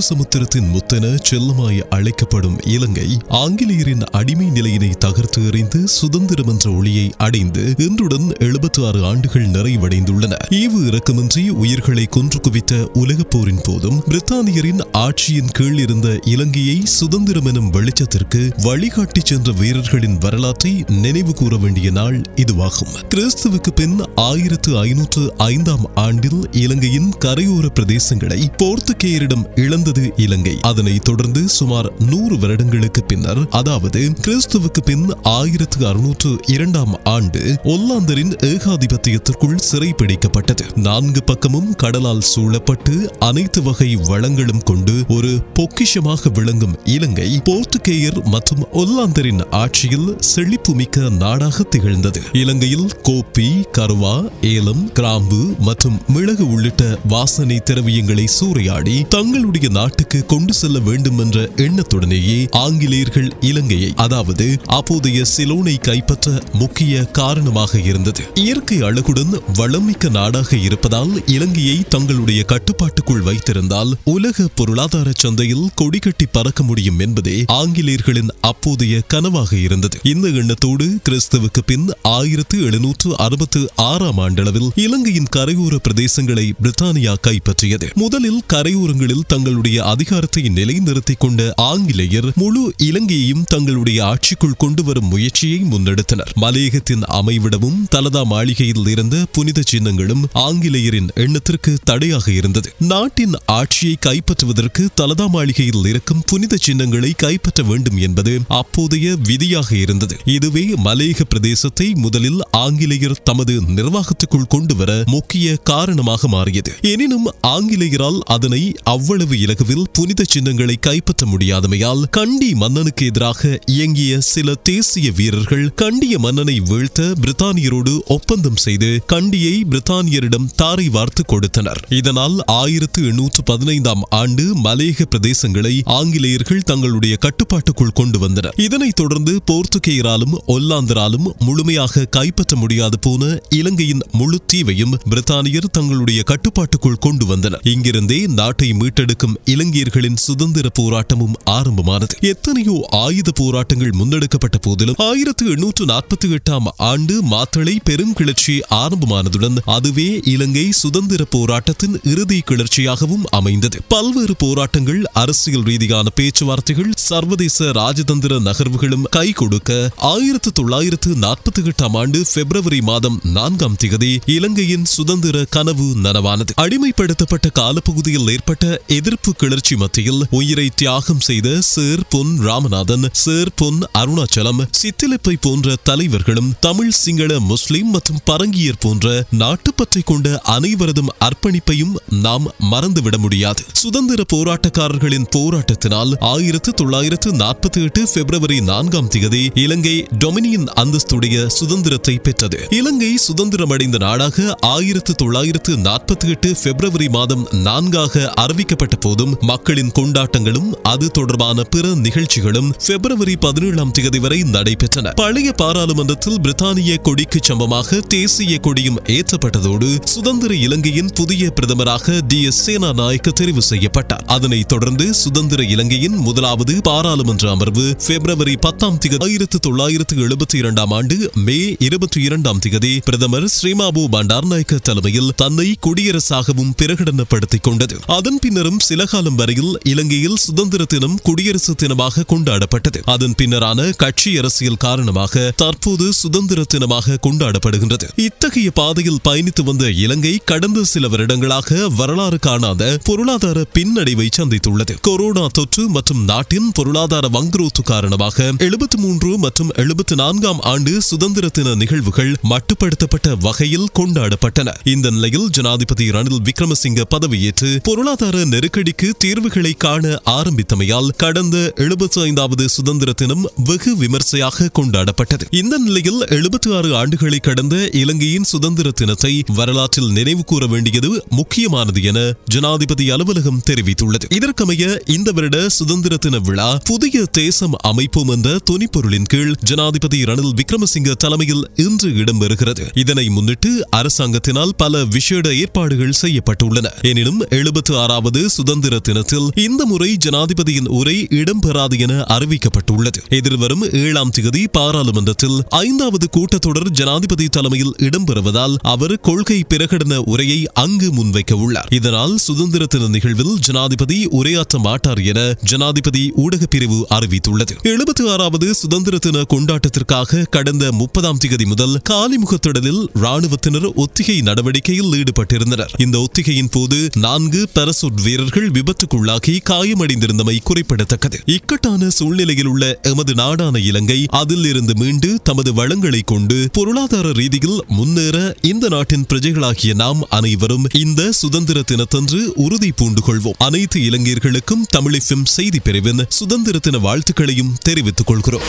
இந்து சமுத்திரத்தின் முத்தென செல்லமாய் அழைக்கப்படும் இலங்கை ஆங்கிலேயரின் அடிமை நிலையினை தகர்த்து எறிந்து சுதந்திரம் என்ற ஒளியை அடைந்து இன்றுடன் எழுபத்தி ஆறு ஆண்டுகள் நிறைவடைந்துள்ளன. ஈவு இறக்கமின்றி உயிர்களை கொன்று குவித்த உலகப் போரின் போதும் பிரித்தானியரின் ஆட்சியின் கீழ் இருந்த இலங்கையை சுதந்திரம் எனும் வெளிச்சத்திற்கு வழிகாட்டி சென்ற வீரர்களின் வரலாற்றை நினைவு கூற வேண்டிய நாள் இதுவாகும். கிறிஸ்துவுக்கு பின் ஆயிரத்து ஐநூற்று ஐந்தாம் ஆண்டில் இலங்கையின் கரையோர பிரதேசங்களை போர்த்துகேயரிடம் இருந்தது இலங்கை. அதனை தொடர்ந்து சுமார் நூறு வருடங்களுக்கு பின்னர் அதாவது கிறிஸ்துவுக்கு பின் ஆயிரத்து அறுநூற்று இரண்டாம் ஆண்டு ஒல்லாந்தரின் ஏகாதிபத்தியத்திற்குள் சிறைப்பிடிக்கப்பட்டது நான்கு பக்கமும் கடலால் சூழப்பட்டு அனைத்து வகை வளங்களும் கொண்டு ஒரு பொக்கிஷமாக விளங்கும் இலங்கை போர்த்துகேயர் மற்றும் ஒல்லாந்தரின் ஆட்சியில் செழிப்புமிக்க நாடாக திகழ்ந்தது. இலங்கையில் கோப்பி கருவா ஏலம் கிராம்பு மற்றும் மிளகு உள்ளிட்ட வாசனை திரவியங்களை சூறையாடி தங்களுடைய நாட்டுக்கு கொண்டு செல்ல வேண்டும் என்ற எண்ணத்துடனேயே ஆங்கிலேயர்கள் இலங்கையை அதாவது அப்போதைய சிலோனை கைப்பற்ற முக்கிய காரணமாக இருந்தது. இயற்கை அழகுடன் வளமிக்க நாடாக இருப்பதால் இலங்கையை தங்களுடைய கட்டுப்பாட்டுக்குள் வைத்திருந்தால் உலக பொருளாதார சந்தையில் கொடிகட்டி பறக்க முடியும் என்பதே ஆங்கிலேயர்களின் அப்போதைய கனவாக இருந்தது. இந்த எண்ணத்தோடு கிறிஸ்துவுக்கு பின் ஆயிரத்து எழுநூற்று அறுபத்து ஆறாம் ஆண்டளவில் இலங்கையின் கரையோர பிரதேசங்களை பிரித்தானியா கைப்பற்றியது. முதலில் கரையோரங்களில் தங்களுடைய தங்களுடைய அதிகாரத்தை நிலைநிறுத்திக் கொண்ட ஆங்கிலேயர் முழு இலங்கையையும் தங்களுடைய ஆட்சிக்குள் கொண்டு வரும் முயற்சியை முன்னெடுத்தனர். மலையகத்தின் அமைவிடமும் தலதா மாளிகையில் இருந்த புனித சின்னங்களும் ஆங்கிலேயரின் எண்ணத்திற்கு தடையாக இருந்தது. நாட்டின் ஆட்சியை கைப்பற்றுவதற்கு தலதா மாளிகையில் இருக்கும் புனித சின்னங்களை கைப்பற்ற வேண்டும் என்பது அப்போதைய விதியாக இருந்தது. இதுவே மலையக பிரதேசத்தை முதலில் ஆங்கிலேயர் தமது நிர்வாகத்துக்குள் கொண்டு வர முக்கிய காரணமாக மாறியது. எனினும் ஆங்கிலேயரால் அதனை அவ்வளவு இலக்கு இலகுவில் புனித சின்னங்களை கைப்பற்ற முடியாதமையால் கண்டி மன்னனுக்கு எதிராக இயங்கிய சில தேசிய வீரர்கள் கண்டிய மன்னனை வீழ்த்த பிரித்தானியரோடு ஒப்பந்தம் செய்து கண்டியை பிரித்தானியரிடம் தாரை வார்த்து கொடுத்தனர். இதனால் ஆயிரத்து எண்ணூற்று பதினைந்தாம் ஆண்டு மலையக பிரதேசங்களை ஆங்கிலேயர்கள் தங்களுடைய கட்டுப்பாட்டுக்குள் கொண்டு வந்தனர். இதனைத் தொடர்ந்து போர்த்துகேயராலும் ஒல்லாந்தராலும் முழுமையாக கைப்பற்ற முடியாது போன இலங்கையின் முழு தீவையும் பிரித்தானியர் தங்களுடைய கட்டுப்பாட்டுக்குள் கொண்டு வந்தனர். இங்கிருந்தே நாட்டை மீட்டெடுக்கும் இலங்கையர்களின் சுதந்திர போராட்டமும் ஆரம்பமானது. எத்தனையோ ஆயுத போராட்டங்கள் முன்னெடுக்கப்பட்ட போதிலும் ஆயிரத்து எண்ணூற்று நாற்பத்தி எட்டாம் ஆண்டு மாத்தளை பெரும் கிளர்ச்சி ஆரம்பமானதுடன் அதுவே இலங்கை சுதந்திர போராட்டத்தின் இறுதி கிளர்ச்சியாகவும் அமைந்தது. பல்வேறு போராட்டங்கள் அரசியல் ரீதியான பேச்சுவார்த்தைகள் சர்வதேச ராஜதந்திர நகர்வுகளும் கை கொடுக்க ஆயிரத்து தொள்ளாயிரத்து நாற்பத்தி எட்டாம் ஆண்டு பிப்ரவரி மாதம் நான்காம் திகதி இலங்கையின் சுதந்திர கனவு நனவானது. அடிமைப்படுத்தப்பட்ட காலப்பகுதியில் ஏற்பட்ட எதிர்ப்பு கிளர்ச்சி மத்தியில் உயிரை தியாகம் செய்த சேர் பொன் ராமநாதன் சேர் பொன் அருணாச்சலம் சித்திலிப்பை போன்ற தலைவர்களும் தமிழ் சிங்கள முஸ்லிம் மற்றும் பரங்கியர் போன்ற நாட்டுப்பற்றை கொண்ட அனைவரதும் அர்ப்பணிப்பையும் நாம் மறந்துவிட முடியாது. சுதந்திர போராட்டக்காரர்களின் போராட்டத்தினால் ஆயிரத்து தொள்ளாயிரத்து நாற்பத்தி எட்டு பிப்ரவரி நான்காம் தேதி இலங்கை டொமினியன் அந்தஸ்துடைய சுதந்திரத்தை பெற்றது. இலங்கை சுதந்திரமடைந்த நாடாக ஆயிரத்து தொள்ளாயிரத்து நாற்பத்தி எட்டு பிப்ரவரி மாதம் நான்காக அறிவிக்கப்பட்ட போது முழுவதும் மக்களின் கொண்டாட்டங்களும் அது தொடர்பான பிற நிகழ்ச்சிகளும் பிப்ரவரி பதினேழாம் தேதி வரை நடைபெற்றன. பழைய பாராளுமன்றத்தில் பிரித்தானிய கொடிக்கு சமமாக தேசிய கொடியும் ஏற்றப்பட்டதோடு சுதந்திர இலங்கையின் புதிய பிரதமராக டி. எஸ். சேனாநாயக்க தெரிவு செய்யப்பட்டார். அதனைத் தொடர்ந்து சுதந்திர இலங்கையின் முதலாவது பாராளுமன்ற அமர்வு பிப்ரவரி பத்தாம் தேதி ஆயிரத்தி தொள்ளாயிரத்து எழுபத்தி இரண்டாம் ஆண்டு மே இருபத்தி இரண்டாம் தேதி பிரதமர் ஸ்ரீமாபு பண்டார்நாயக்க தலைமையில் தன்னை குடியரசாகவும் பிரகடனப்படுத்திக் கொண்டது. அதன் பின்னரும் சில காலம் வரையில் இலங்கையில் சுதந்திர தினம் குடியரசு தினமாக கொண்டாடப்பட்டது. அதன் பின்னரான கட்சி அரசியல் காரணமாக தற்போது சுதந்திர தினமாக கொண்டாடப்படுகின்றது. இத்தகைய பாதையில் பயணித்து வந்த இலங்கை கடந்த சில வருடங்களாக வரலாறு காணாத பொருளாதார பின்னடைவை சந்தித்துள்ளது. கொரோனா தொற்று மற்றும் நாட்டின் பொருளாதார வங்குரோத்து காரணமாக எழுபத்தி மூன்று மற்றும் எழுபத்தி நான்காம் ஆண்டு சுதந்திர தின நிகழ்வுகள் மட்டுப்படுத்தப்பட்ட வகையில் கொண்டாடப்பட்டன. இந்த நிலையில் ஜனாதிபதி ரணில் விக்ரமசிங்க பதவியேற்று பொருளாதார நெருக்கடிக்கு தீர்வுகளை காண ஆரம்பித்தமையால் கடந்த எழுபத்தி ஐந்தாவது சுதந்திர தினம் வெகு விமர்சையாக கொண்டாடப்பட்டது. இந்த நிலையில் எழுபத்தி ஆறு ஆண்டுகளை கடந்த இலங்கையின் சுதந்திர தினத்தை வரலாற்றில் நினைவு கூற வேண்டியது முக்கியமானது என ஜனாதிபதி அலுவலகம் தெரிவித்துள்ளது. இதற்கமைய இந்த வருட சுதந்திர தின விழா புதிய தேசம் அமைப்போம் என்ற துணிப்பொருளின் கீழ் ஜனாதிபதி ரணில் விக்ரமசிங்க தலைமையில் இன்று இடம்பெறுகிறது. இதனை முன்னிட்டு அரசாங்கத்தினால் பல விசேட ஏற்பாடுகள் செய்யப்பட்டுள்ளன. எனினும் எழுபத்தி ஆறாவது சுதந்திர சுதந்திர தினத்தில் இந்த முறை ஜனாதிபதியின் உரை இடம்பெறாது என அறிவிக்கப்பட்டுள்ளது. எதிர்வரும் ஏழாம் தேதி பாராளுமன்றத்தில் ஐந்தாவது கூட்டத்தொடர் ஜனாதிபதி தலைமையில் இடம்பெறுவதால் அவர் கொள்கை பிரகடன உரையை அங்கு முன்வைக்க உள்ளார். இதனால் சுதந்திர தின நிகழ்வில் ஜனாதிபதி உரையாற்ற மாட்டார் என ஜனாதிபதி ஊடகப் பிரிவு அறிவித்துள்ளது. எழுபத்தி ஆறாவது சுதந்திர தின கொண்டாட்டத்திற்காக கடந்த முப்பதாம் தேதி முதல் காலிமுகத்திடலில் ராணுவத்தினர் ஒத்திகை நடவடிக்கையில் ஈடுபட்டிருந்தனர். இந்த ஒத்திகையின் போது நான்கு பரசுட் வீரர்கள் விபத்துக்குள்ளாகி காயமடைந்திருந்தமை குறிப்பிடத்தக்கது. இக்கட்டான சூழ்நிலையில் உள்ள எமது நாடான இலங்கை அதில் இருந்து மீண்டு தமது வளங்களை கொண்டு பொருளாதார ரீதியில் முன்னேற இந்த நாட்டின் பிரஜைகளாகிய நாம் அனைவரும் இந்த சுதந்திர தினத்தன்று உறுதி பூண்டு கொள்வோம் அனைத்து இளைஞர்களுக்கும் தமிழிஃபிம் செய்தி பிரிவின் சுதந்திர தின வாழ்த்துக்களையும் தெரிவித்துக் கொள்கிறோம்.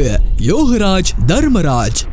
தொகுப்பு யோகராஜ் தர்மராஜ்.